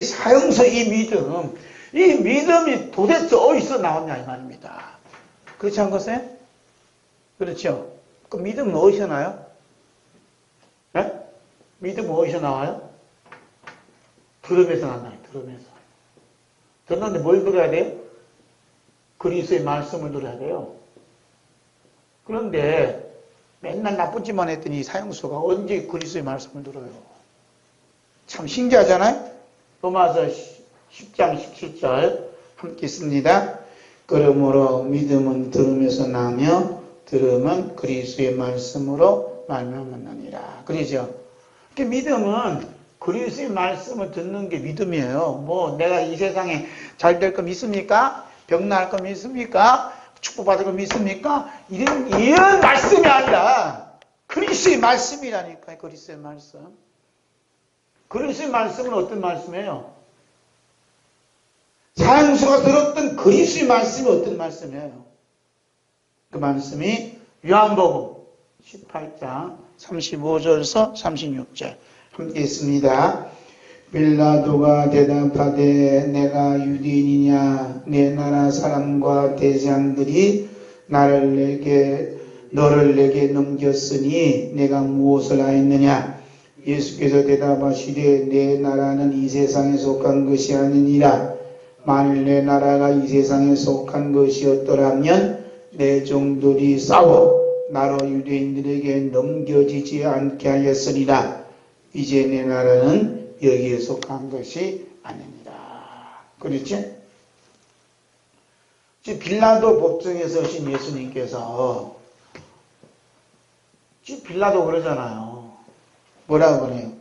사형서 이 믿음, 이 믿음이 도대체 어디서 나왔냐 이 말입니다. 그렇지 않겠어요? 그렇죠? 그 믿음은 어디서 나요? 예? 믿음은 어디서 나와요? 들음에서 나나요, 들음에서. 듣는데 뭘 들어야 돼요? 그리스의 말씀을 들어야 돼요. 그런데 맨날 나쁜 짓만 했더니 사형수가 언제 그리스의 말씀을 들어요? 참 신기하잖아요? 로마서 10장 17절 함께 씁니다. 그러므로 믿음은 들음에서 나며 들음은 그리스의 말씀으로 말미암았느니라. 그러죠? 그 믿음은 그리스의 말씀을 듣는 게 믿음이에요. 뭐 내가 이 세상에 잘 될 거 믿습니까? 병 나을 거 믿습니까? 축복받을 거 믿습니까? 이런 이런 말씀이 아니라 그리스의 말씀이라니까 그리스의 말씀. 그리스의 말씀은 어떤 말씀이에요? 사형수가 들었던 그리스의 말씀이 어떤 말씀이에요? 그 말씀이 요한복음 18장 35절에서 36절 함께 있습니다. 빌라도가 대답하되 내가 유대인이냐 내 나라 사람과 대장들이 나를 내게 너를 내게 넘겼으니 내가 무엇을 하였느냐 예수께서 대답하시되 내 나라는 이 세상에 속한 것이 아니니라 만일 내 나라가 이 세상에 속한 것이었더라면 내 종들이 싸워 나로 유대인들에게 넘겨지지 않게 하였으리라 이제 내 나라는 여기에 속한 것이 아닙니다. 그렇지? 빌라도 법정에 서신 예수님께서 빌라도 그러잖아요. 뭐라고 그래요?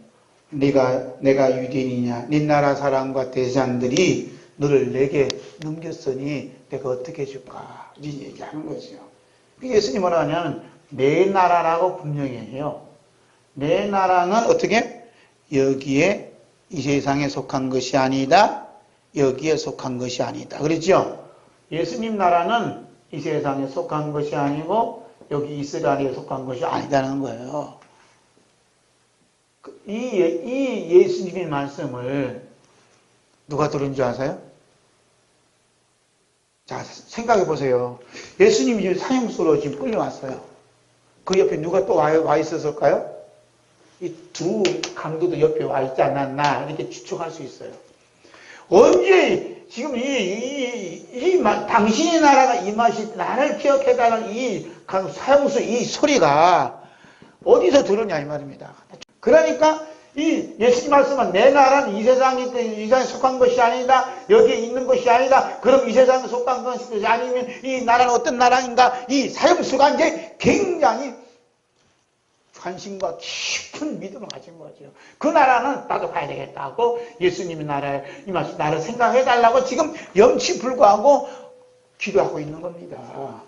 네가 내가 유대인이냐? 네 나라 사람과 대장들이 너를 내게 넘겼으니 내가 어떻게 해줄까? 이 얘기하는 거죠. 그 예수님 뭐라 하냐면 내 나라라고 분명히 해요. 내 나라는 어떻게? 여기에 이 세상에 속한 것이 아니다. 여기에 속한 것이 아니다. 그렇죠? 예수님 나라는 이 세상에 속한 것이 아니고 여기 이스라엘에 속한 것이 아니다는 거예요. 그 이, 이 예수님의 말씀을 누가 들은 줄 아세요? 자, 생각해 보세요. 예수님이 지금 사형수로 지금 끌려왔어요. 그 옆에 누가 또 와, 와 있었을까요? 이 두 강도도 옆에 와 있지 않았나, 이렇게 추측할 수 있어요. 언제, 지금 이, 이, 이, 마- 당신의 나라가 이 맛이, 나를 기억해달라는 이 강- 사형수 이 소리가 어디서 들었냐, 이 말입니다. 그러니까 이 예수님 말씀은 내 나라는 이 세상에 이 세상에 속한 것이 아니다. 여기에 있는 것이 아니다. 그럼 이 세상에 속한 것이 아니면 이 나라는 어떤 나라인가? 이 사형수가 이제 굉장히 관심과 깊은 믿음을 가진 거죠. 그 나라는 나도 가야 되겠다고 예수님의 나라에 이 맛이 나를 생각해 달라고 지금 염치 불구하고 기도하고 있는 겁니다.